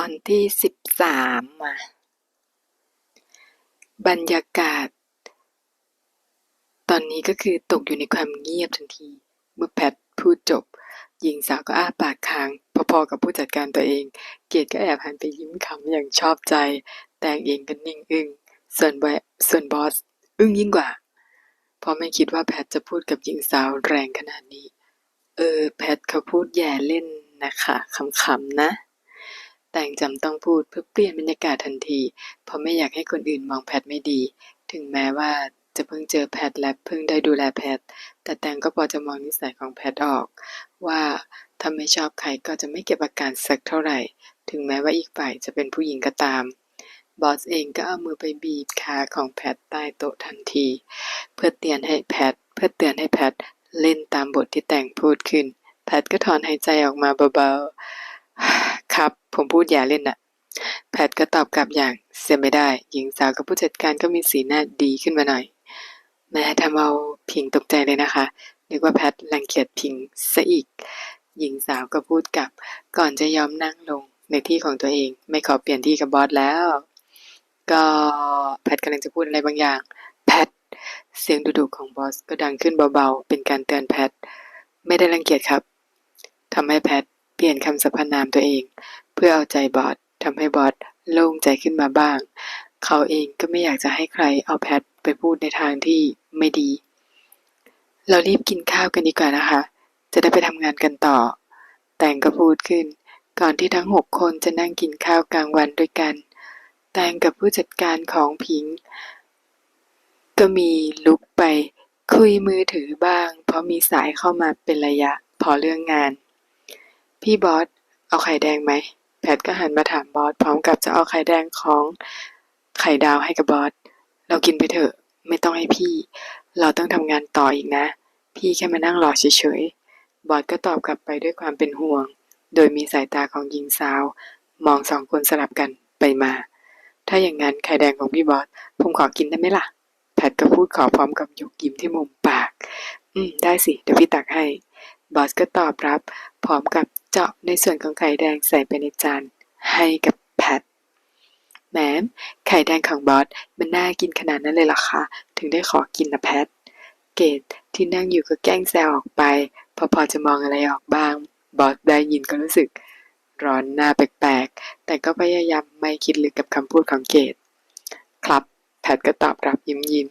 ตอนที่สิบสามาบรรยากาศ ตอนนี้ก็คือตกอยู่ในความเงียบทันที เมื่อแพทพูดจบ หญิงสาวก็อ้าปากค้าง พอๆกับผู้จัดการตัวเอง เกดก็แอบหันไปยิ้มขำอย่างชอบใจ แต่งเองก็นิ่งอึ้งส่วนบส่วนบอส อึ้งยิ่งกว่า เพราะไม่คิดว่าแพทจะพูดกับหญิงสาวแรงขนาดนี้ เออ แพทเขาพูดแย่เล่นนะคะขำๆนะ แต่งจำต้องพูดเพื่อเปลี่ยนบรรยากาศทันที เพราะไม่อยากให้คนอื่นมองแพทไม่ดี ถึงแม้ว่าจะเพิ่งเจอแพทและเพิ่งได้ดูแลแพท แต่แตงก็พอจะมองนิสัยของแพทออก ว่าถ้าไม่ชอบใครก็จะไม่เก็บอาการสักเท่าไหร่ ถึงแม้ว่าอีกฝ่ายจะเป็นผู้หญิงก็ตาม บอสเองก็เอามือไปบีบขาของแพทใต้โต๊ะทันที เพื่อเตือนให้แพทเพื่อเตือนให้แพทเล่นตามบทที่แต่งพูดขึ้น แพทก็ถอนหายใจออกมาเบาๆ ครับ ผมพูดอย่าเล่นน่ะ แพทก็ตอบกลับอย่างเสียไม่ได้ หญิงสาวกับผู้จัดการก็มีสีหน้าดีขึ้นมาหน่อย แม้ทำเอาพิงตกใจเลยนะคะ นึกว่าแพทรังเกียจพิงซะอีก หญิงสาวก็พูดกลับ ก่อนจะยอมนั่งลงในที่ของตัวเอง ไม่ขอเปลี่ยนที่กับบอสแล้ว ก็แพทกำลังจะพูดอะไรบางอย่าง แพทเสียงดุๆของบอสก็ดังขึ้นเบาๆ เป็นการเตือนแพท ไม่ได้รังเกียจครับทำให้แพท เปลี่ยนคำสรรพนามตัวเอง เพื่อเอาใจบอสทำให้บอสโล่งใจขึ้นมาบ้าง เขาเองก็ไม่อยากจะให้ใครเอาแพทไปพูดในทางที่ไม่ดี เรารีบกินข้าวกันดีกว่านะคะ จะได้ไปทำงานกันต่อ แต่งก็พูดขึ้น ก่อนที่ทั้งหกคนจะนั่งกินข้าวกลางวันด้วยกัน แต่งกับผู้จัดการของผิง ก็มีลุกไปคุยมือถือบ้าง เพราะมีสายเข้ามาเป็นระยะพอเรื่องงาน พี่บอส เอาไข่แดงไหม แพทก็หันมาถามบอส พร้อมกับจะเอาไข่แดงของไข่ดาวให้กับบอส เรากินไปเถอะ ไม่ต้องให้พี่ เราต้องทำงานต่ออีกนะ พี่แค่มานั่งรอเฉยๆ บอสก็ตอบกลับไปด้วยความเป็นห่วง โดยมีสายตาของหญิงสาว มองสองคนสลับกันไปมา ถ้าอย่างนั้นไข่แดงของพี่บอส ผมขอกินได้ไหมล่ะ แพทก็พูดขอพร้อมกับยกยิ้มที่มุมปาก อืม ได้สิ เดี๋ยวพี่ตักให้ บอสก็ตอบรับ พร้อมกับ เจาะในส่วนของไข่แดงใส่ไปในจานให้กับแพทแหมไข่แดงของบอสมันน่ากินขนาดนั้นเลยหรอคะถึงได้ขอกินนะแพท เกดที่นั่งอยู่ก็แกล้งแซวออกไป พอพอจะมองอะไรออกบ้าง บอสได้ยินก็รู้สึก ร้อนหน้าแปลกๆ แต่ก็พยายามไม่คิดลึกกับคำพูดของเกดครับ แพทก็ตอบรับยิ้มยิ้ม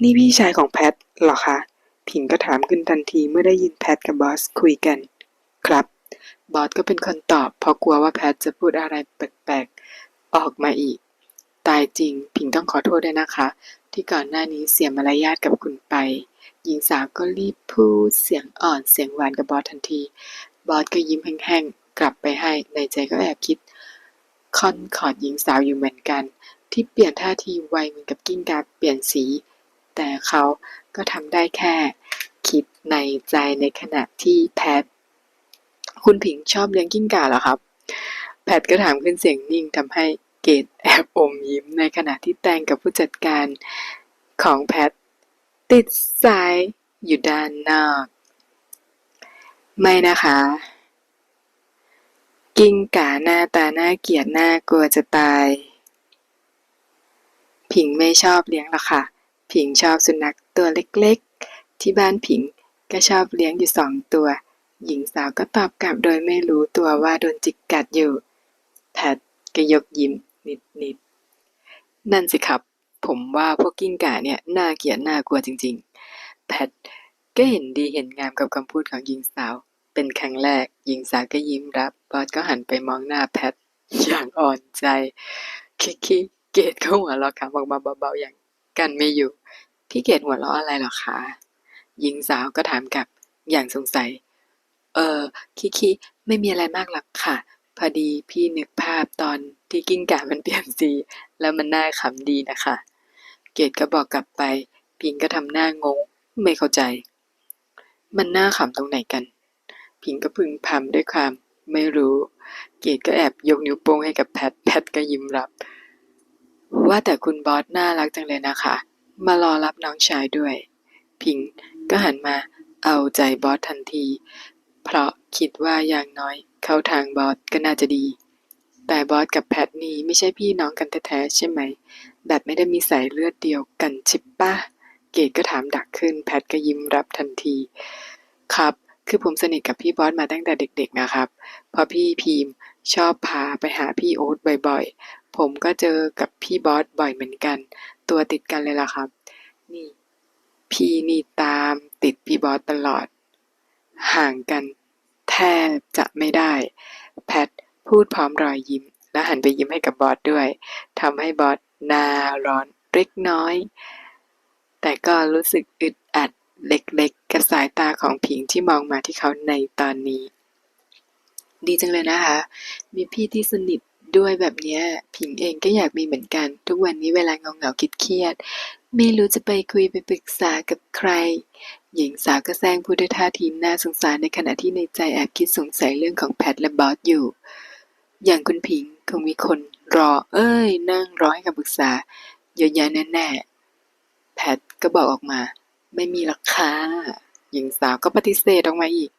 นี่พี่ชายของแพทหรอคะ ผิงก็ถามขึ้นทันทีเมื่อได้ยินแพทกับบอสคุยกัน ครับ บอสก็เป็นคนตอบ เพราะกลัวว่าแพทจะพูดอะไรแปลกๆ ออกมาอีก ตายจริงผิงต้องขอโทษด้วยนะคะ ที่ก่อนหน้านี้เสียมารยาทกับคุณไป หญิงสาวก็รีบพูดเสียงอ่อนเสียงหวานกับบอสทันที บอสก็ยิ้มแห้งๆ กลับไปให้ในใจก็แอบคิด คอนขอดหญิงสาวอยู่เหมือนกัน ที่เปลี่ยนท่าทีไวเหมือนกับกิ้งกาเปลี่ยนสี แต่เขาก็ทำได้แค่ คิดในใจในขณะที่แพท คุณผิงชอบเลี้ยงกิ้งก่าเหรอครับ แพทก็ถามขึ้นเสียงนิ่งทำให้เกดแอบอมยิ้มในขณะที่แตงกับผู้จัดการของแพท ติดสายอยู่ด้านนอก ไม่นะคะ กิ้งก่าหน้าตาหน่าเกลียดหน่ากลัวจะตาย ผิงไม่ชอบเลี้ยงหรอกค่ะ ผิงชอบสุนัขตัวเล็กๆ ที่บ้านผิงก็ชอบเลี้ยงอยู่สองตัว หญิงสาวก็ตอบกลับโดยไม่รู้ตัวว่าโดนจิกกัดอยู่ แพทก็ยกยิ้มนิดๆ นั่นสิครับ ผมว่าพวกกิ้งก่าเนี่ยน่าเกลียดน่ากลัวจริง ๆ แพทก็เห็นดีเห็นงามกับคำพูดของหญิงสาว เป็นครั้งแรก หญิงสาวก็ยิ้มรับบอสก็หันไปมองหน้าแพทอย่างอ่อนใจ คิคิเกดก็หัวเราะขำออกมาเบาๆอย่างกันไม่อยู่ พี่เกดหัวเราะอะไรหรอคะหญิงสาวก็ถามกลับอย่างสงสัย เออคิคิไม่มีอะไรมากหรอกค่ะ พอดีพี่นึกภาพตอนที่กิ้งก่ามันเปลี่ยนสี แล้วมันน่าขำดีนะคะ เกดก็บอกกลับไป พิงก็ทำหน้างง ไม่เข้าใจ มันน่าขำตรงไหนกัน พิงก็พึงพำด้วยความไม่รู้ เกดก็แอบยกนิ้วโป้งให้กับแพท แพทก็ยิ้มรับ ว่าแต่คุณบอสน่ารักจังเลยนะคะ มารอรับน้องชายด้วย พิงก็หันมาเอาใจบอสทันที เพราะคิดว่าอย่างน้อยเข้าทางบอสก็น่าจะดี แต่บอสกับแพทนี่ไม่ใช่พี่น้องกันแท้ๆใช่ไหม แบบไม่ได้มีสายเลือดเดียวกันช่ปะเกดก็ถามดักขึ้น แพทก็ยิ้มรับทันที ครับ คือผมสนิทกับพี่บอสมาตั้งแต่เด็ก ๆนะครับเพราะพี่พีมชอบพาไปหาพี่โอ๊ตบ่อยๆ ผมก็เจอกับพี่บอสบ่อยเหมือนกัน ตัวติดกันเลยล่ะครับ นี่ พี่นี่ตามติดพี่บอสตลอด ห่างกัน แทบจะไม่ได้ แพทพูดพร้อมรอยยิ้ม และหันไปยิ้มให้กับบอสด้วยทำให้บอสหน้าร้อนเล็กน้อย แต่ก็รู้สึกอึดอัดเล็กๆกับสายตาของผิงที่มองมาที่เขาในตอนนี้ ดีจังเลยนะคะ มีพี่ที่สนิท ด้วยแบบเนี้ย ผิงเองก็อยากมีเหมือนกัน ทุกวันนี้เวลาเงาเงาๆเครียด ไม่รู้จะไปคุยไปปรึกษากับใคร หญิงสาวก็แซงพูดด้วยท่าทีน่าสงสารในขณะที่ในใจแอบคิดสงสัยเรื่องของแพทและบอสอยู่ อย่างคุณผิงคงมีคนรอ เอ้ย นั่งรอให้คำปรึกษาเยอะแยะแน่ๆแพทก็บอกออกมา ไม่มีรอกค่ะหญิงสาวก็ปฏิเสธออกมาอีก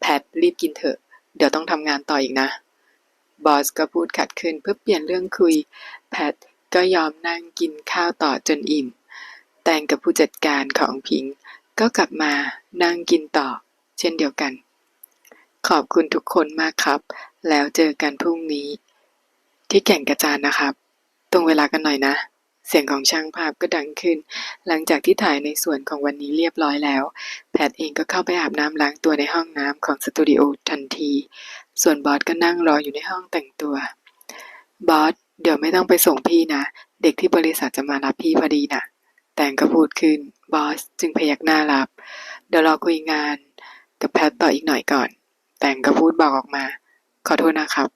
แพทรีบกินเถอะ เดี๋ยวต้องทำงานต่ออีกนะ บอสก็พูดขัดขึ้นเพื่อเปลี่ยนเรื่องคุย แพทก็ยอมนั่งกินข้าวต่อจนอิ่ม แตงกับผู้จัดการของพิงก็กลับมานั่งกินต่อ เช่นเดียวกัน ขอบคุณทุกคนมากครับ แล้วเจอกันพรุ่งนี้ ที่แก่งกระจานนะครับ ตรงเวลากันหน่อยนะ เสียงของช่างภาพก็ดังขึ้น หลังจากที่ถ่ายในส่วนของวันนี้เรียบร้อยแล้ว แพทเองก็เข้าไปอาบน้ำล้างตัวในห้องน้ำของสตูดิโอทันที ส่วนบอสก็นั่งรออยู่ในห้องแต่งตัว บอส เดี๋ยวไม่ต้องไปส่งพี่นะ เด็กที่บริษัทจะมารับพี่พอดีนะแตงก็พูดขึ้น บอส จึงพยักหน้ารับ เดี๋ยวรอคุยงาน กับแพทต่ออีกหน่อยก่อน แตงก็พูดบอกออกมา ขอโทษนะครับ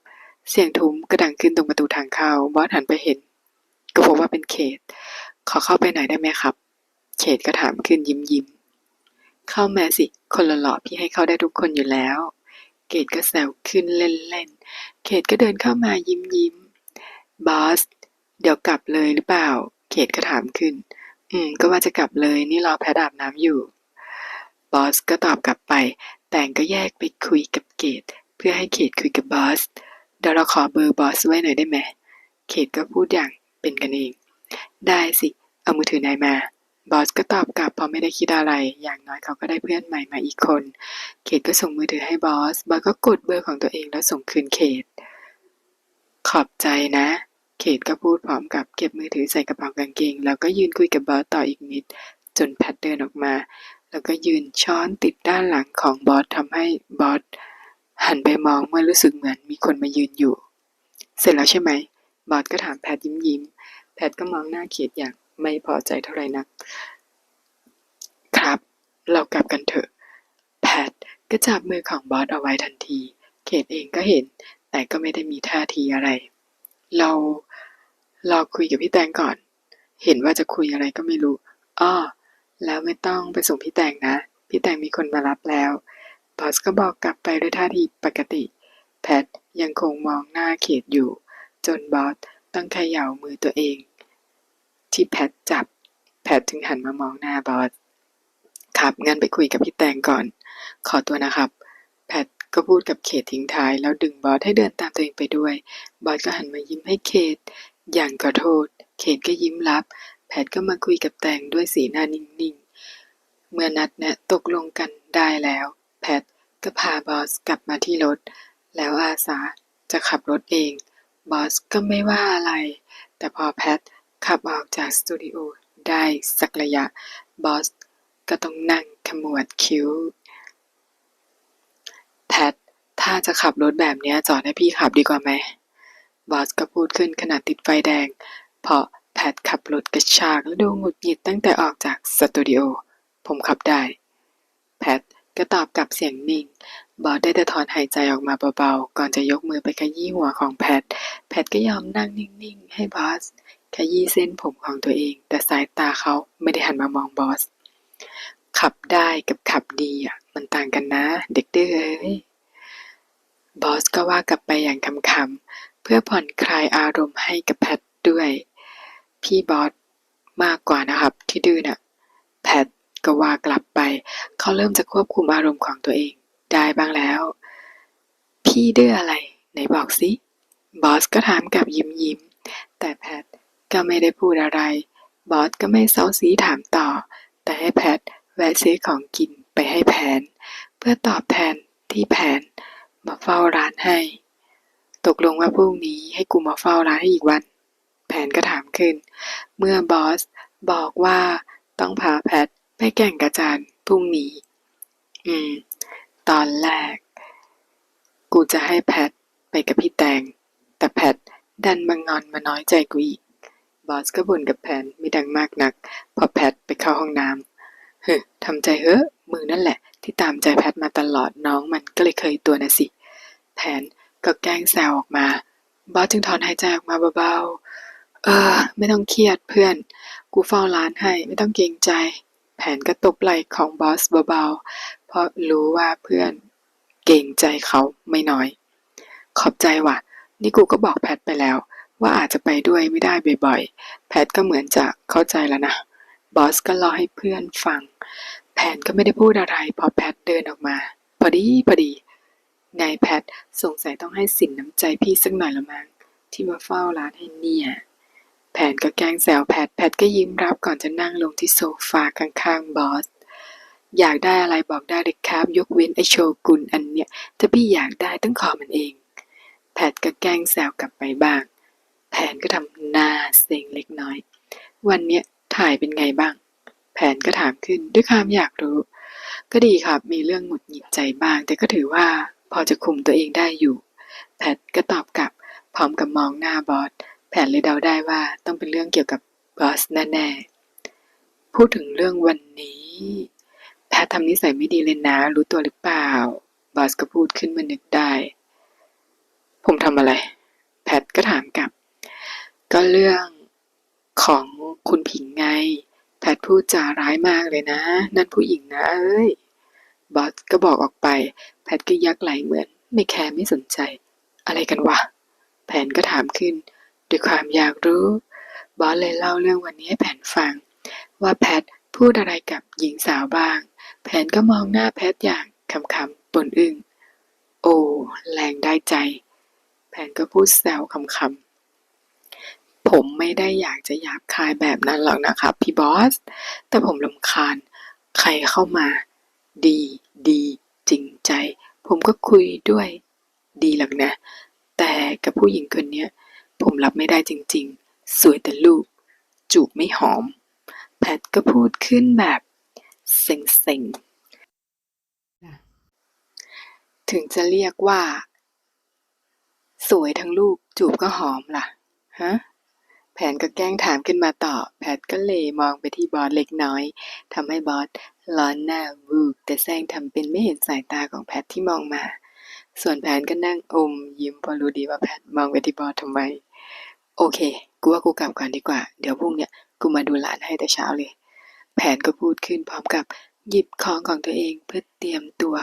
เสียงทุ้มก็ดังขึ้นตรงประตูทางเข้า บอสหันไปเห็น ก็พบว่าเป็นเขต ขอเข้าไปหน่อยได้ไหมครับ เขตก็ถามขึ้นยิ้มยิ้ม เข้ามาสิ คนละหล่อพี่ให้เข้าได้ทุกคนอยู่แล้ว เกดก็แซวขึ้นเล่นๆ เขตก็เดินเข้ามายิ้มยิ้ม บอส เดี๋ยวกลับเลยหรือเปล่า เขตก็ถามขึ้น อืม ก็ว่าจะกลับเลย นี่รอแพทอาบน้ำอยู่ บอสก็ตอบกลับไป แต่งก็แยกไปคุยกับเกดเพื่อให้เขตคุยกับบอส เดี๋ยวเราขอเบอร์บอสไว้หน่อยได้ไหมเขตก็พูดอย่าง เป็นกันเอง ได้สิ เอามือถือนายมา บอสก็ตอบกลับเพราะไม่ได้คิดอะไร อย่างน้อยเขาก็ได้เพื่อนใหม่มาอีกคน เขตก็ส่งมือถือให้บอส บอสก็กดเบอร์ของตัวเองแล้วส่งคืนเขต ขอบใจนะ เขตก็พูดพร้อมกับเก็บมือถือใส่กระเป๋ากางเกง แล้วก็ยืนคุยกับบอสต่ออีกนิด จนแพทเดินออกมา แล้วก็ยืนช้อนติดด้านหลังของบอสทำให้บอสหันไปมองเมื่อรู้สึกเหมือนมีคนมายืนอยู่ เสร็จแล้วใช่ไหม บอสก็ถามแพทยิ้มยิ้ม แพทก็มองหน้าเขตอย่างไม่พอใจเท่าไหร่นัก ครับ เรากลับกันเถอะ แพทก็จับมือของบอสเอาไว้ทันที เขตเองก็เห็น แต่ก็ไม่ได้มีท่าทีอะไร เราเราคุยกับพี่แตงก่อน เห็นว่าจะคุยอะไรก็ไม่รู้ อ้อ แล้วไม่ต้องไปส่งพี่แตงนะ พี่แตงมีคนมารับแล้ว บอสก็บอกกลับไปด้วยท่าทีปกติ แพทยังคงมองหน้าเขตอยู่ จนบอสต้องเขย่ามือตัวเอง ที่แพทจับ แพทถึงหันมามองหน้าบอสครับงั้นไปคุยกับพี่แตงก่อน ขอตัวนะครับ แพทก็พูดกับเขตทิ้งท้าย แล้วดึงบอสให้เดินตามตัวเองไปด้วย บอสก็หันมายิ้มให้เขต อย่างขอโทษ เขตก็ยิ้มรับ แพทก็มาคุยกับแตงด้วยสีหน้านิ่งๆ เมื่อนัดแนะตกลงกันได้แล้ว แพทก็พาบอสกลับมาที่รถ แล้วอาสาจะขับรถเอง บอสก็ไม่ว่าอะไร แต่พอแพทขับออกจากสตูดิโอได้สักระยะ บอสก็ต้องนั่งขมวดคิ้ว แพท ถ้าจะขับรถแบบนี้จอดให้พี่ขับดีกว่าไหม บอสก็พูดขึ้นขณะติดไฟแดง เพราะแพทขับรถกระชากและดูหงุดหงิดตั้งแต่ออกจากสตูดิโอ ผมขับได้ แพท ก็ตอบกลับเสียงนิ่ง บอสได้แต่ถอนหายใจออกมาเบาๆ ก่อนจะยกมือไปขยี้หัวของแพท แพทก็ยอมนั่งนิ่งๆ ให้บอสขยี้เส้นผมของตัวเอง แต่สายตาเขาไม่ได้หันมามองบอส ขับได้กับขับดีอะ มันต่างกันนะ เด็กดื้อเอ้ยบอสก็ว่ากลับไปอย่างคำๆเพื่อผ่อนคลายอารมณ์ให้กับแพทด้วย พี่บอสมากกว่านะครับ ที่ดื้อน่ะแพท ก็ว่ากลับไป เขาเริ่มจะควบคุมอารมณ์ของตัวเอง ได้บ้างแล้ว พี่ดื้ออะไร ไหนบอกสิบอสก็ถามกลับยิ้มยิ้ม แต่แพทก็ไม่ได้พูดอะไร บอสก็ไม่เซาซีถามต่อ แต่ให้แพทแวะซื้อของกินไปให้แผน เพื่อตอบแทนที่แผน มาเฝ้าร้านให้ ตกลงว่าพรุ่งนี้ให้กูมาเฝ้าร้านให้อีกวัน แผนก็ถามขึ้น เมื่อบอสบอกว่าต้องพาแพท ไปแก่งกระจานพรุ่งนี้ อืม ตอนแรก กูจะให้แพทไปกับพี่แตง แต่แพทดันมางอนมาน้อยใจกูอีก บอสก็บ่นกับแผนไม่ดังมากนัก พอแพทไปเข้าห้องน้ำเฮ้ทำใจเฮ้อมึงนั่นแหละ ที่ตามใจแพทมาตลอดน้องมันก็เลยเคยตัวนะสิแผนก็แกล้งแซวออกมา บอสจึงถอนหายใจออกมาเบาๆ เออ ไม่ต้องเครียดเพื่อน กูเฝ้าร้านให้ ไม่ต้องเกรงใจ แผนก็ตบไหล่ของบอสเบาๆ เพราะรู้ว่าเพื่อนเกรงใจเขาไม่น้อย ขอบใจว่ะ นี่กูก็บอกแพทไปแล้ว ว่าอาจจะไปด้วยไม่ได้บ่อยๆ แพทก็เหมือนจะเข้าใจแล้วนะ บอสก็รอให้เพื่อนฟัง แผนก็ไม่ได้พูดอะไร พอแพทเดินออกมา พอดีพอดี ไงแพทสงสัยต้องให้สินน้ำใจพี่สักหน่อยละมั้งที่มาเฝ้าร้านให้เนี่ย แผนก็แกล้งแซวแพท แพทก็ยิ้มรับก่อนจะนั่งลงที่โซฟาข้างๆบอส อยากได้อะไรบอกได้เลยครับ ยกเว้นไอโชกุนอันเนี้ย ถ้าพี่อยากได้ต้องขอมันเอง แพทก็แกล้งแซวกลับไปบ้าง แผนก็ทำหน้าเซ็งเล็กน้อย วันเนี้ยถ่ายเป็นไงบ้าง แผนก็ถามขึ้นด้วยความอยากรู้ ก็ดีครับ มีเรื่องหงุดหงิดใจบ้าง แต่ก็ถือว่าพอจะคุมตัวเองได้อยู่ แพทก็ตอบกลับ พร้อมกับมองหน้าบอส แผนเลยเดาได้ว่าต้องเป็นเรื่องเกี่ยวกับบอสแน่ๆ พูดถึงเรื่องวันนี้ แพททำนิสัยไม่ดีเลยนะ รู้ตัวหรือเปล่า บอสก็พูดขึ้นมานึกได้ ผมทำอะไร แพทก็ถามกลับ ก็เรื่องของคุณผิงไง แพทพูดจาร้ายมากเลยนะ นั่นผู้หญิงนะเอ้ย บอสก็บอกออกไป แพทก็ยักไหลเหมือน ไม่แคร์ไม่สนใจ อะไรกันวะ แผนก็ถามขึ้น ด้วยความอยากรู้ บอสเลยเล่าเรื่องวันนี้ให้แผนฟัง ว่าแพทพูดอะไรกับหญิงสาวบ้าง แผนก็มองหน้าแพทอย่างคำๆปนอึ้งโอ้แรงได้ใจ แผนก็พูดแซวคำๆผมไม่ได้อยากจะหยาบคายแบบนั้นหรอกนะครับพี่บอส แต่ผมลำคาญ ใครเข้ามา ดี ดี จริงใจ ผมก็คุยด้วย ดีหรอกนะ แต่กับผู้หญิงคนนี้ ผมรับไม่ได้จริงๆ สวยแต่ลูก จูบไม่หอม แพทก็พูดขึ้นแบบเซ็งๆ ถึงจะเรียกว่า สวยทั้งลูก จูบก็หอมล่ะ ฮะแผนก็แกล้งถามขึ้นมาต่อ แพทก็เลยมองไปที่บอสเล็กน้อยทำให้บอสร้อนหน้าวูบแต่แซงทำเป็นไม่เห็นสายตาของแพทที่มองมา ส่วนแผนก็นั่งอมยิ้มเพอรู้ดีว่าแพทมองไปที่บอสทำไม โอเค กูว่ากูกลับก่อนดีกว่า เดี๋ยวพรุ่งเนี้ยกูมาดูหลานให้แต่เช้าเลย แผนก็พูดขึ้นพร้อมกับหยิบของของตัวเองเพื่อเตรียมตัว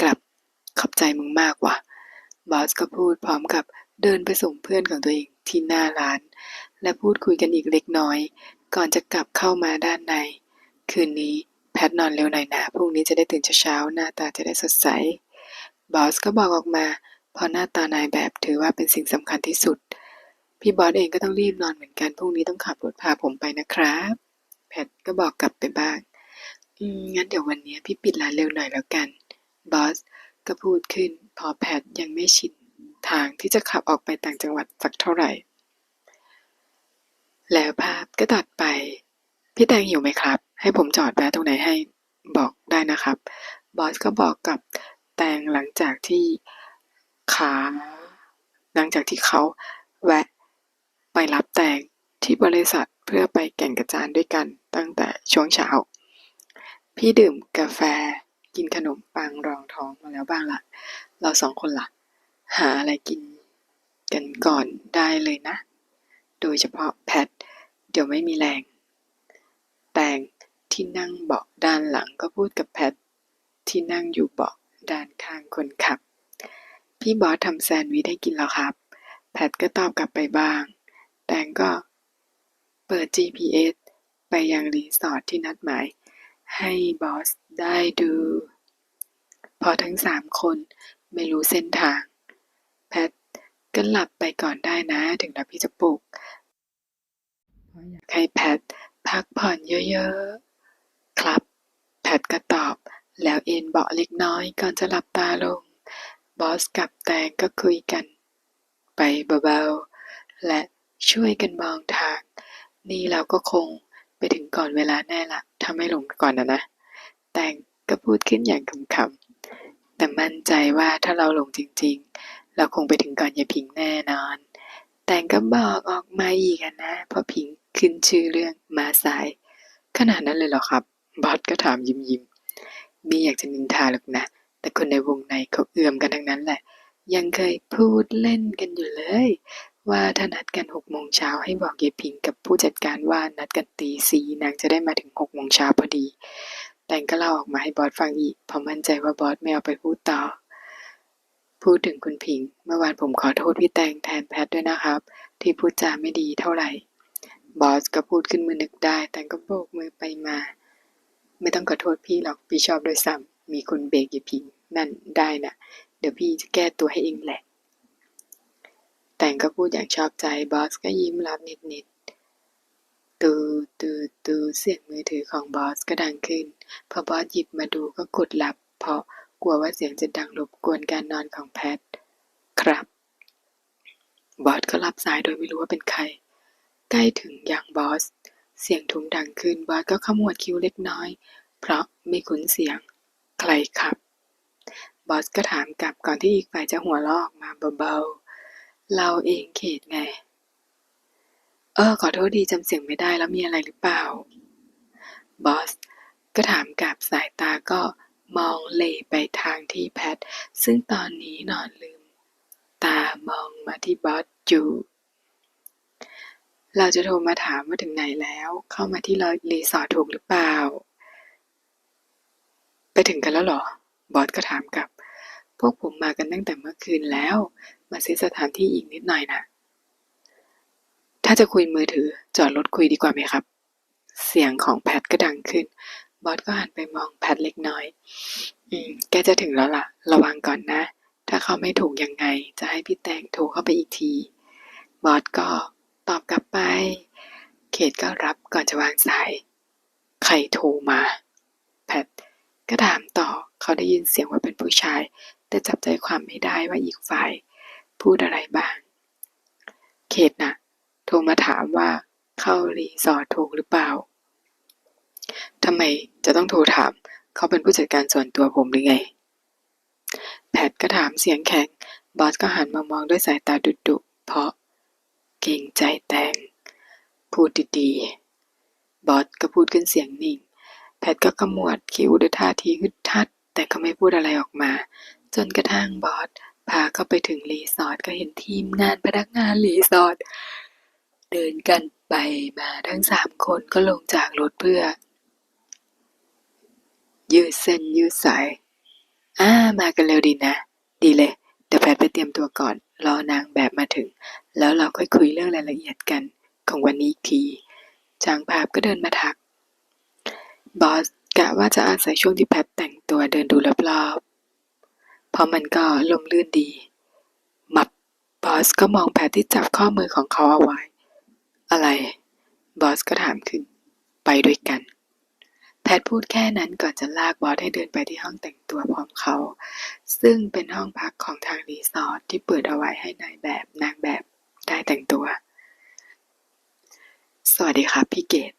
กลับ ขอบใจมึงมากว่ะ บอสก็พูดพร้อมกับเดินไปส่งเพื่อนของตัวเองที่หน้าร้าน และพูดคุยกันอีกเล็กน้อย ก่อนจะกลับเข้ามาด้านใน คืนนี้แพทนอนเร็วหน่อยนะพรุ่งนี้จะได้ตื่นเช้าๆหน้าตาจะได้สดใส บอสก็บอกออกมา เพราะหน้าตานายแบบถือว่าเป็นสิ่งสำคัญที่สุด พี่บอสเองก็ต้องรีบนอนเหมือนกันพรุ่งนี้ต้องขับรถพาผมไปนะครับ แพทก็บอกกลับไปบ้างอืมงั้นเดี๋ยววันนี้พี่ปิดร้านเร็วหน่อยแล้วกัน บอสก็พูดขึ้น พอแพทยังไม่ชินทางที่จะขับออกไปต่างจังหวัดสักเท่าไหร่ แล้วภาพก็ตัดไป พี่แตงหิวไหมครับ ให้ผมจอดแวะตรงไหนให้บอกได้นะครับ บอสก็บอกกับแตงหลังจากที่ขา หลังจากที่เขาแวะ ไปรับแตงที่บริษัทเพื่อไปแก่งกระจานด้วยกันตั้งแต่ช่วงเช้า พี่ดื่มกาแฟกินขนมปังรองท้องมาแล้วบ้างละเราสองคนละ่ะหาอะไรกินกันก่อนได้เลยนะ โดยเฉพาะแพท เดี๋ยวไม่มีแรง แตงที่นั่งเบาะด้านหลังก็พูดกับแพท ที่นั่งอยู่เบาะด้านข้างคนขับ พี่บอสทำแซนด์วิชให้กินแล้วครับ แพทก็ตอบกลับไปบ้าง แตงก็เปิด GPS ไปยังรีสอร์ทที่นัดหมาย ให้บอสได้ดู พอทั้งสามคนไม่รู้เส้นทาง แพทก็หลับไปก่อนได้นะถึงแล้วพี่จะปลุกเพราะอยากให้แพทพักผ่อนเยอะๆ ครับ แพทก็ตอบ แล้วเอนเบาะเล็กน้อยก่อนจะหลับตาลง บอสกับแตงก็คุยกัน ไปเบาๆ และ ช่วยกันมองทาง นี่เราก็คงไปถึงก่อนเวลาแน่ละ ถ้าไม่หลงก่อนนะนะ แตงก็พูดขึ้นอย่างขำๆ แต่มั่นใจว่าถ้าเราหลงจริงๆ เราคงไปถึงก่อนยายพิงแน่นอน แตงก็บอกออกมาอีกนะ เพราะพิงขึ้นชื่อเรื่องมาสาย ขนาดนั้นเลยเหรอครับ บอสก็ถามยิ้มยิ้มมีอยากจะนินทาหรอกนะ แต่คนในวงในเขาเอื่อมกันทั้งนั้นแหละ ยังเคยพูดเล่นกันอยู่เลย ว่าถ้านัดกันหกโมงเช้าให้บอกยายพิงกับผู้จัดการว่านัดกันตีสี่นางจะได้มาถึงหกโมงเช้าพอดี แตงก็เล่าออกมาให้บอสฟังอีกเพราะมั่นใจว่าบอสไม่เอาไปพูดต่อ พูดถึงคุณพิง เมื่อวานผมขอโทษพี่แตงแทนแพทด้วยนะครับ ที่พูดจาไม่ดีเท่าไหร่ บอสก็พูดขึ้นมือนึกได้ แต่ก็โบกมือไปมา ไม่ต้องขอโทษพี่หรอกพี่ชอบโดยซ้ำมีคนเบรกยายพิง นั่นได้น่ะ เดี๋ยวพี่จะแก้ตัวให้เองแหละ แต่งก็พูดอย่างชอบใจบอสก็ยิ้มรับนิดๆ ตูตูตูเสียงมือถือของบอสก็ดังขึ้น พอบอสหยิบมาดูก็กดรับ เพราะกลัวว่าเสียงจะดังรบกวนการนอนของแพท ครับ บอสก็รับสายโดยไม่รู้ว่าเป็นใคร ใกล้ถึงอย่างบอส เสียงทุ้มดังขึ้นบอสก็ขมวดคิ้วเล็กน้อย เพราะไม่คุ้นเสียง ใครครับ บอสก็ถามกลับก่อนที่อีกฝ่ายจะหัวเราะออกมาเบาๆ เราเองเขตไง เออ ขอโทษดีจำเสียงไม่ได้แล้วมีอะไรหรือเปล่า บอส ก็ถามกลับสายตาก็มองเลไปทางที่แพท ซึ่งตอนนี้นอนลืม ตามองมาที่บอสอยู่เราจะโทรมาถามว่าถึงไหนแล้ว เข้ามาที่รีสอร์ทถูกหรือเปล่า ไปถึงกันแล้วหรอ บอสก็ถามกลับ วกผมมากันตั้งแต่เมื่อคืนแล้ว มาซื้อสถานที่อีกนิดหน่อยนะ ถ้าจะคุยมือถือจอดรถคุยดีกว่าไหมครับ เสียงของแพทก็ดังขึ้น บอสก็หันไปมองแพทเล็กน้อย อืม แกจะถึงแล้วล่ะ ระวังก่อนนะ ถ้าเขาไม่ถูกยังไง จะให้พี่แตงโทรเข้าไปอีกที บอสก็ตอบกลับไป เขตก็รับก่อนจะวางสาย ใครโทรมา แพทก็ถามต่อ เขาได้ยินเสียงว่าเป็นผู้ชาย แต่จับใจความไม่ได้ว่าอีกฝ่ายพูดอะไรบ้าง เขตน่ะ โทรมาถามว่าเข้ารีสอร์ทถูกหรือเปล่าทำไมจะต้องโทรถาม เขาเป็นผู้จัดการส่วนตัวผมหรือไง แพทก็ถามเสียงแข็ง บอสก็หันมามองด้วยสายตาดุดๆเพราะเกรงใจแตง พูดดีๆ บอสก็พูดขึ้นเสียงนิ่ง แพทก็ขมวดคิ้วด้วยท่าทีฮึดทัด แต่ก็ไม่พูดอะไรออกมา จนกระทั่งบอสพาเข้าไปถึงรีสอร์ทก็เห็นทีมงานพนักงานรีสอร์ทเดินกันไปมาทั้งสามคนก็ลงจากรถเพื่อ ยืดเส้นยืดสายอ่ามากันเร็วดีนะ ดีเลย เดี๋ยวแพทไปเตรียมตัวก่อน รอนางแบบมาถึง แล้วเราค่อยคุยเรื่องรายละเอียดกัน ของวันนี้อีกทีจางภาพก็เดินมาทัก บอสกะว่าจะอาศัยช่วงที่แพทแต่งตัวเดินดูรอบๆ เพราะมันก็ลมลื่นดีมับบอสก็มองแพทที่จับข้อมือของเขาเอาไว้ อะไร บอสก็ถามขึ้น ไปด้วยกัน แพทพูดแค่นั้นก่อนจะลากบอสให้เดินไปที่ห้องแต่งตัวพร้อมเขา ซึ่งเป็นห้องพักของทางรีสอร์ทที่เปิดเอาไว้ให้นายแบบนางแบบได้แต่งตัว สวัสดีครับพี่เกด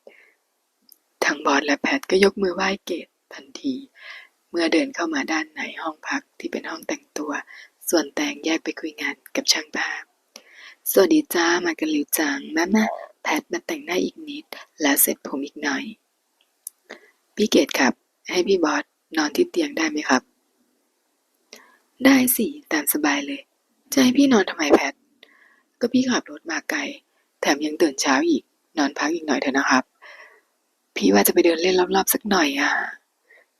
ทั้งบอสและแพทก็ยกมือไหว้เกดทันที มื่อเดินเข้ามาด้านในห้องพักที่เป็นห้องแต่งตัว ส่วนแตงแยกไปคุยงานกับช่างภาพ สวัสดีจ้ามากันหลิวจังแม่แม่แพทมาแต่งหน้าอีกนิด แล้วเสร็จผมอีกหน่อย พี่เกดครับ ให้พี่บอสนอนที่เตียงได้ไหมครับ ได้สิ ตามสบายเลย จะให้พี่นอนทำไมแพท ก็พี่ขับรถมาไกล แถมยังตื่นเช้าอีก นอนพักอีกหน่อยเถอะนะครับ พี่ว่าจะไปเดินเล่นรอบๆสักหน่อยอะ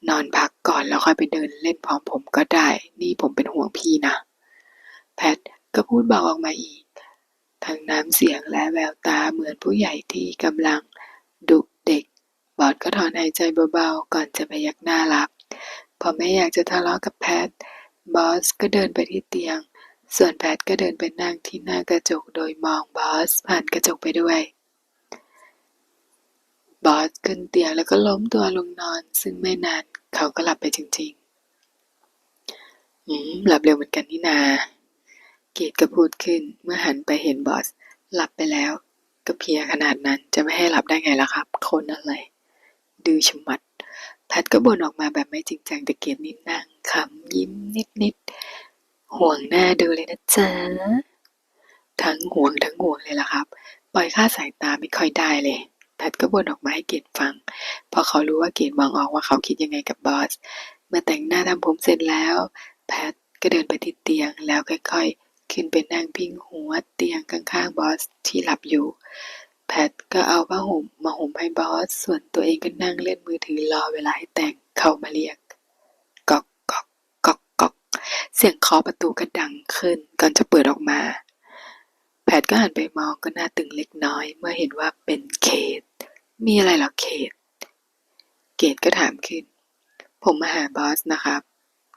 นอนพักก่อนแล้วค่อยไปเดินเล่นพร้อมผมก็ได้ นี่ผมเป็นห่วงพี่นะ แพทก็พูดเบาออกมาอีก ทั้งน้ำเสียงและแววตาเหมือนผู้ใหญ่ที่กำลังดุเด็ก บอสก็ถอนหายใจเบาๆ ก่อนจะไปยักหน้ารับ พอไม่อยากจะทะเลาะกับแพท บอสก็เดินไปที่เตียง ส่วนแพทก็เดินไปนั่งที่หน้ากระจกโดยมองบอสผ่านกระจกไปด้วยบอสขึ้นเตียงแล้วก็ล้มตัวลงนอน ซึ่งไม่นาน เขาก็หลับไปจริงๆ อืม หลับเร็วเหมือนกันนี่นา เกดก็พูดขึ้นเมื่อหันไปเห็นบอส หลับไปแล้ว ก็เพียขนาดนั้นจะไม่ให้หลับได้ไงล่ะครับ คนอะไร ดื้อชะมัด แพทก็บ่นออกมาแบบไม่จริงจังแต่เกดนี่นั่งขำยิ้มนิดๆ ห่วงหน้าดูเลยนะจ๊ะ ทั้งห่วงทั้งห่วงเลยล่ะครับ ปล่อยค่าสายตาไม่ค่อยได้เลย แพทก็บ่นออกมาให้เกดฟัง เพราะเขารู้ว่าเกดมองออกว่าเขาคิดยังไงกับบอส เมื่อแต่งหน้าทำผมเสร็จแล้ว แพทก็เดินไปที่เตียงแล้วค่อยๆ ขึ้นไปนั่งพิงหัวเตียงข้างๆบอสที่หลับอยู่ แพทก็เอาผ้าห่มมาห่มให้บอส ส่วนตัวเองก็นั่งเล่นมือถือรอเวลาให้แต่งเข้ามาเรียกก๊อกก๊อกก๊อกก๊อกเสียงเคาะประตูก็ดังขึ้นก่อนจะเปิดออกมา แพทก็หันไปมองก็หน้าตึงเล็กน้อย เมื่อเห็นว่าเป็นเคทมีอะไรหรอเคทเกดก็ถามขึ้น ผมมาหาบอสนะครับ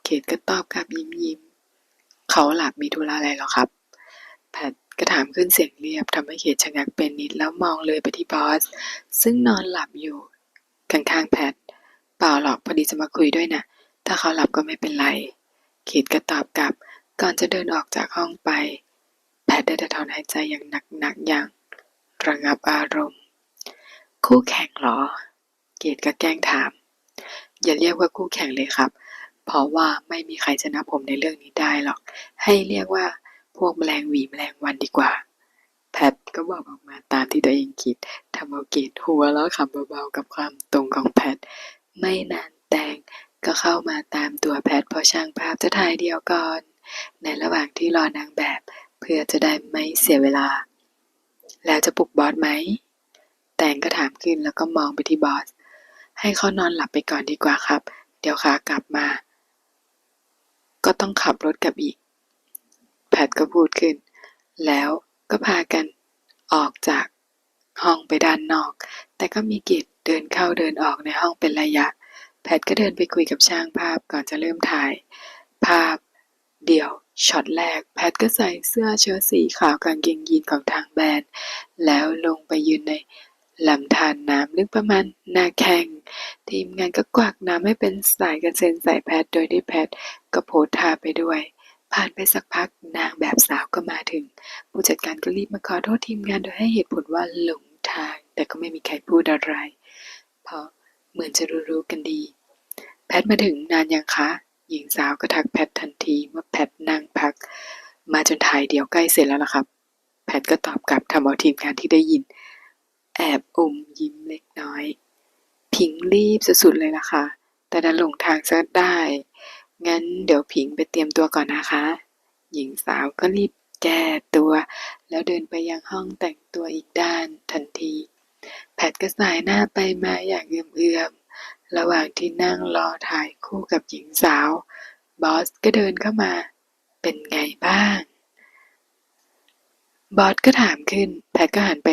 เกดก็ตอบกลับยิ้มยิ้มๆเขาหลับมีธุระอะไรหรอครับ แพทก็ถามขึ้นเสียงเรียบทำให้เขตชะงักเป็นนิดแล้วมองเลยไปที่บอส ซึ่งนอนหลับอยู่ข้างๆแพทเปล่าหรอกพอดีจะมาคุยด้วยนะถ้าเขาหลับก็ไม่เป็นไร เขตก็ตอบกลับ ก่อนจะเดินออกจากห้องไป แพทได้แต่ถอนหายใจอย่างหนักๆอย่างระงับอารมณ์ คู่แข่งเหรอ เกดก็แกล้งถาม อย่าเรียกว่าคู่แข่งเลยครับ เพราะว่าไม่มีใครชนะผมในเรื่องนี้ได้หรอก ให้เรียกว่าพวกแมลงหวีแมลงวันดีกว่า แพทก็บอกออกมาตามที่ตัวเองคิดทำเอาเกดหัวแล้วขำเบาๆกับความตรงของแพท ไม่นานแตงก็เข้ามาตามตัวแพทเพราะช่างภาพจะถ่ายเดียวก่อน ในระหว่างที่รอนางแบบ เพื่อจะได้ไม่เสียเวลา แล้วจะปลุกบอสไหม แตงก็ถามขึ้นแล้วก็มองไปที่บอส ให้เขานอนหลับไปก่อนดีกว่าครับ เดี๋ยวขากลับมา ก็ต้องขับรถกลับอีก แพทก็พูดขึ้น แล้วก็พากันออกจากห้องไปด้านนอก แต่ก็มีกิจเดินเข้าเดินออกในห้องเป็นระยะ แพทก็เดินไปคุยกับช่างภาพก่อนจะเริ่มถ่าย ภาพเดี่ยว ช็อตแรกแพทก็ใส่เสื้อเชิ้ตสีขาวกางเกงยีนของทางแบรนด์ แล้วลงไปยืนในลำธารน้ำลึกประมาณหน้าแข้งทีมงานก็กวักน้ำให้เป็นสายกระเซ็นใส่แพทโดยที่แพทก็โพสท่าไปด้วย ผ่านไปสักพักนางแบบสาวก็มาถึง ผู้จัดการก็รีบมาขอโทษทีมงานโดยให้เหตุผลว่าหลงทาง แต่ก็ไม่มีใครพูดอะไร เพราะเหมือนจะรู้ๆกันดี แพทมาถึงนานยังคะ หญิงสาวก็ทักแพททันทีเมื่อแพทนั่งพัก มาจนถ่ายเดียวใกล้เสร็จแล้วล่ะครับ แพทก็ตอบกลับทำเอาทีมงานที่ได้ยิน แอบอมยิ้มเล็กน้อยพิงรีบสุดๆเลยล่ะค่ะ แต่ดันหลงทางซะได้ งั้นเดี๋ยวพิงไปเตรียมตัวก่อนนะคะ หญิงสาวก็รีบแก้ตัว แล้วเดินไปยังห้องแต่งตัวอีกด้านทันที แพทก็สายหน้าไปมาอย่างเอื่อมๆ ระหว่างที่นั่งรอถ่ายคู่กับหญิงสาว บอสก็เดินเข้ามา เป็นไงบ้าง บอสก็ถามขึ้น แพทก็หันไป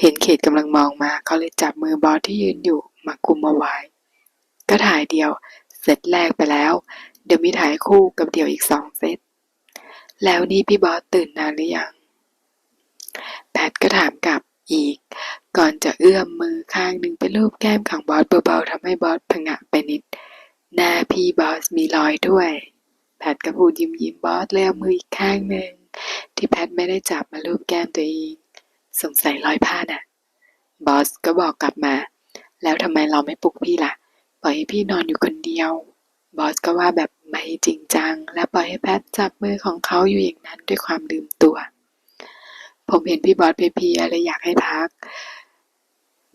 เห็นเขตกำลังมองมาเขาเลยจับมือบอสที่ยืนอยู่มากุมเอาไว้ ก็ถ่ายเดียว เซตแรกไปแล้ว เดี๋ยวมีถ่ายคู่กับเดี่ยวอีกสองเซต แล้วนี่พี่บอสตื่นนานหรือยัง แพทก็ถามกลับอีก ก่อนจะเอื้อมมือข้างหนึ่งไปลูบแก้มของบอสเบาๆทำให้บอสผงะไปนิด หน้าพี่บอสมีรอยด้วย แพทก็พูดยิ้มยิ้มบอสเลยเอามืออีกข้างหนึ่งที่แพทไม่ได้จับมาลูบแก้มตัวเองสงสัยรอยผ้าน่ะ บอสก็บอกกลับมา แล้วทำไมเราไม่ปลุกพี่ล่ะ ปล่อยให้พี่นอนอยู่คนเดียว บอสก็ว่าแบบไม่จริงจัง และปล่อยให้แพทจับมือของเขาอยู่อย่างนั้นด้วยความลืมตัว ผมเห็นพี่บอสเพลียๆเลยอยากให้พัก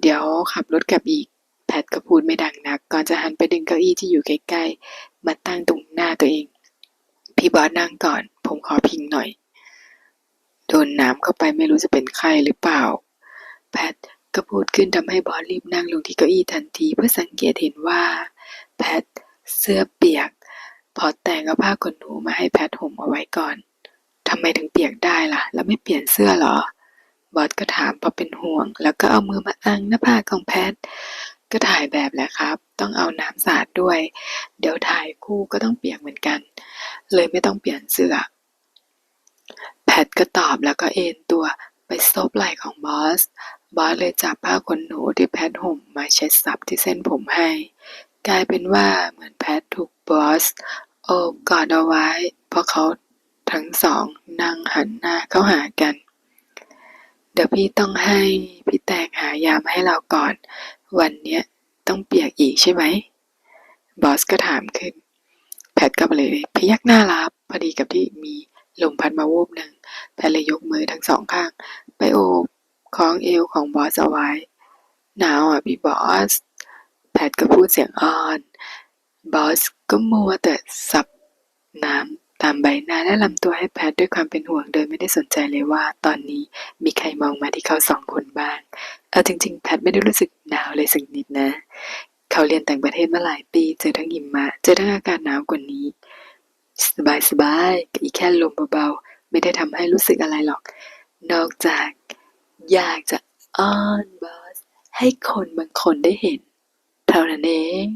เดี๋ยวขับรถกลับอีก แพทก็พูดไม่ดังนัก ก่อนจะหันไปดึงเก้าอี้ที่อยู่ใกล้ๆ มาตั้งตรงหน้าตัวเอง พี่บอสนั่งก่อน ผมขอพิงหน่อย โดนน้ำเข้าไปไม่รู้จะเป็นไข้หรือเปล่า แพทก็พูดขึ้นทำให้บอสรีบนั่งลงที่เก้าอี้ทันที เพื่อสังเกตเห็นว่า แพทเสื้อเปียก พอแต่งเอาผ้าขนหนูมาให้แพทห่มเอาไว้ก่อนทำไมถึงเปียกได้ล่ะ แล้วไม่เปลี่ยนเสื้อเหรอ บอสก็ถามเพราะเป็นห่วง แล้วก็เอามือมาอังหน้าผากของแพท ก็ถ่ายแบบแหละครับ ต้องเอาน้ำสาดด้วย เดี๋ยวถ่ายคู่ก็ต้องเปียกเหมือนกัน เลยไม่ต้องเปลี่ยนเสื้อ แพทก็ตอบแล้วก็เอนตัวไปซบไหล่ของบอส บอสเลยจับผ้าขนหนูที่แพทห่มมาเช็ดซับที่เส้นผมให้ กลายเป็นว่าเหมือนแพทถูกบอสโอบกอดเอาไว้ เพราะเขาทั้งสองนั่งหันหน้าเข้าหากัน เดี๋ยวพี่ต้องให้พี่แตงหายามาให้เราก่อน วันเนี้ยต้องเปียกอีกใช่ไหม บอสก็ถามขึ้น แพทก็เลยพยักหน้ารับพอดีกับที่มีลมพัดมาวูบหนึ่งแพทเลยยกมือทั้งสองข้าง ไปโอบคล้องเอวของบอสเอาไว้ หนาวอะพี่บอส แพทก็พูดเสียงอ่อน บอสก็มัวแต่สับน้ำ ตามใบหน้าและลำตัวให้แพทด้วยความเป็นห่วงโดยไม่ได้สนใจเลยว่า ตอนนี้มีใครมองมาที่เขาสองคนบ้าง เอาจริง ๆ แพทไม่ได้รู้สึกหนาวเลยสักนิดนะ เขาเรียนต่างประเทศมาหลายปี เจอทั้งหิมะ เจอทั้งอากาศหนาวกว่านี้ สบายสบายอีกแค่ลมเบาๆ ไม่ได้ทำให้รู้สึกอะไรหรอก นอกจากอยากจะอ้อนบอสให้คนบางคนได้เห็น เท่านั้นเอง